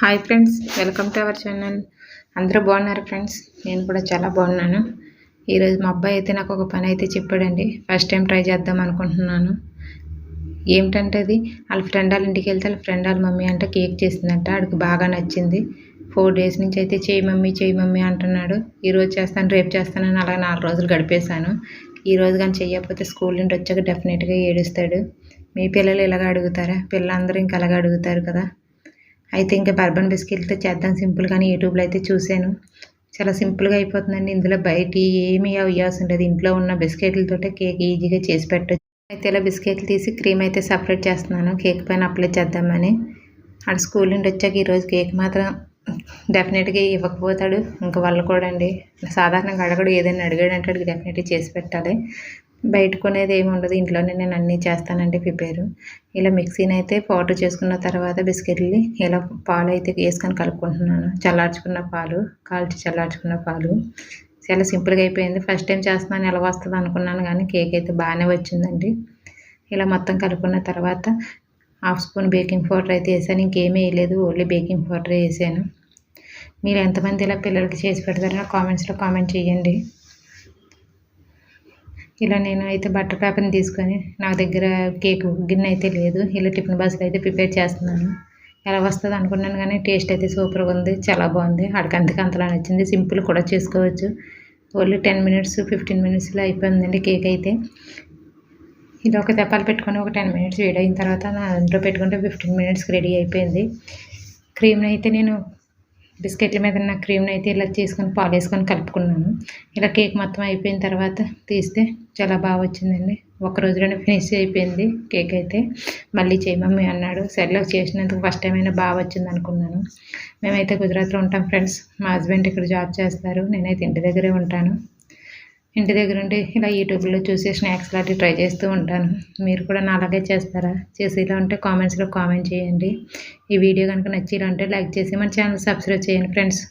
Hi friends welcome to our channel అందరూ బాగున్నారు friends నేను కూడా చాలా బాగున్నాను. ఈరోజు మా అబ్బాయి అయితే నాకు ఒక పని అయితే చెప్పాడండి. ఫస్ట్ టైం ట్రై చేద్దాం అనుకుంటున్నాను. ఏమిటంటే అది? వాళ్ళ ఫ్రెండ్ వాళ్ళ ఇంటికి వెళ్తే వాళ్ళ ఫ్రెండ్ వాళ్ళ మమ్మీ అంటే కేక్ చేసిందంట. ఆడికి బాగా నచ్చింది. ఫోర్ డేస్ నుంచి అయితే చేయి మమ్మీ చేయి మమ్మీ అంటున్నాడు. ఈరోజు చేస్తాను రేపు చేస్తానని అలాగే నాలుగు రోజులు గడిపేశాను. ఈరోజు కానీ చేయకపోతే స్కూల్ నుండి వచ్చాక డెఫినెట్గా ఏడుస్తాడు. మీ పిల్లలు ఇలాగ అడుగుతారా? పిల్లలందరూ ఇంకా అలాగ అడుగుతారు కదా. అయితే ఇంకా బర్బన్ బిస్కెట్తో చేద్దాం సింపుల్ కానీ యూట్యూబ్లో అయితే చూశాను. చాలా సింపుల్గా అయిపోతుందండి. ఇందులో బయట ఏమీ అవ్వాల్సి ఉండదు. ఇంట్లో ఉన్న బిస్కెట్లతోటే కేక్ ఈజీగా చేసి పెట్టచ్చు. అయితే ఇలా బిస్కెట్లు తీసి క్రీమ్ అయితే సపరేట్ చేస్తున్నాను. కేక్ పైన అప్లై చేద్దామని. అక్కడ స్కూల్ నుండి వచ్చాక ఈరోజు కేక్ మాత్రం డెఫినెట్గా ఇవ్వకపోతాడు. ఇంకా వాళ్ళు కూడా అండి. సాధారణంగా అడగడు. ఏదైనా అడిగాడంటే అడిగి డెఫినెట్గా చేసి పెట్టాలి. బయట కొనేది ఏమి ఉండదు. ఇంట్లోనే నేను అన్నీ చేస్తానండి ప్రిపేర్. ఇలా మిక్సీని అయితే పౌడర్ చేసుకున్న తర్వాత బిస్కెట్లు ఇలా పాలు అయితే వేసుకొని కలుపుకుంటున్నాను. చల్లార్చుకున్న పాలు కాల్చి చల్లార్చుకున్న పాలు. చాలా సింపుల్గా అయిపోయింది. ఫస్ట్ టైం చేస్తున్నాను ఎలా వస్తుంది అనుకున్నాను కానీ కేక్ అయితే బాగానే వచ్చిందండి. ఇలా మొత్తం కలుపుకున్న తర్వాత హాఫ్ స్పూన్ బేకింగ్ పౌడర్ అయితే వేసాను. ఇంకేమీ వేయలేదు ఓన్లీ బేకింగ్ పౌడరే వేసాను. మీరు ఎంతమంది ఇలా పిల్లలకి చేసి పెడతారో కామెంట్స్లో కామెంట్ చేయండి. ఇలా నేను అయితే బటర్ పేపర్ని తీసుకొని నా దగ్గర కేక్ గిన్నె అయితే లేదు. ఇలా టిఫిన్ బాక్స్లో అయితే ప్రిపేర్ చేస్తున్నాను. ఎలా వస్తుంది అనుకున్నాను కానీ టేస్ట్ అయితే సూపర్గా ఉంది చాలా బాగుంది. అక్కడికి అంతకు అంతలా నచ్చింది. సింపుల్ కూడా చేసుకోవచ్చు. ఓన్లీ టెన్ మినిట్స్ ఫిఫ్టీన్ మినిట్స్లో అయిపోయిందండి కేక్ అయితే. ఇది ఒక తెప్పాలు పెట్టుకొని ఒక టెన్ మినిట్స్ వేడి అయిన తర్వాత నా అందులో పెట్టుకుంటే ఫిఫ్టీన్ మినిట్స్కి రెడీ అయిపోయింది. క్రీమ్ని అయితే నేను బిస్కెట్ల మీద ఉన్న క్రీమ్ని అయితే ఇలా చేసుకొని పాలు వేసుకొని కలుపుకున్నాను. ఇలా కేక్ మొత్తం అయిపోయిన తర్వాత తీస్తే చాలా బాగా వచ్చిందండి. ఒక రోజులోనే ఫినిష్ అయిపోయింది కేక్ అయితే. మళ్ళీ చేయమమ్మీ అన్నాడు. సరిలో చేసినందుకు ఫస్ట్ టైం అయినా బాగా వచ్చింది అనుకున్నాను. మేమైతే గుజరాత్లో ఉంటాం ఫ్రెండ్స్. మా హస్బెండ్ ఇక్కడ జాబ్ చేస్తారు. నేనైతే ఇంటి దగ్గరే ఉంటాను. ఇంటి దగ్గర ఉండి ఇలా యూట్యూబ్లో చూసి స్నాక్స్ లాంటివి ట్రై చేస్తూ ఉంటాను. మీరు కూడా నా అలాగే చేస్తారా? చేసి ఇలా ఉంటే కామెంట్స్లో కామెంట్ చేయండి. ఈ వీడియో కనుక నచ్చేలా ఉంటే లైక్ చేసి మన ఛానల్ సబ్స్క్రైబ్ చేయండి ఫ్రెండ్స్.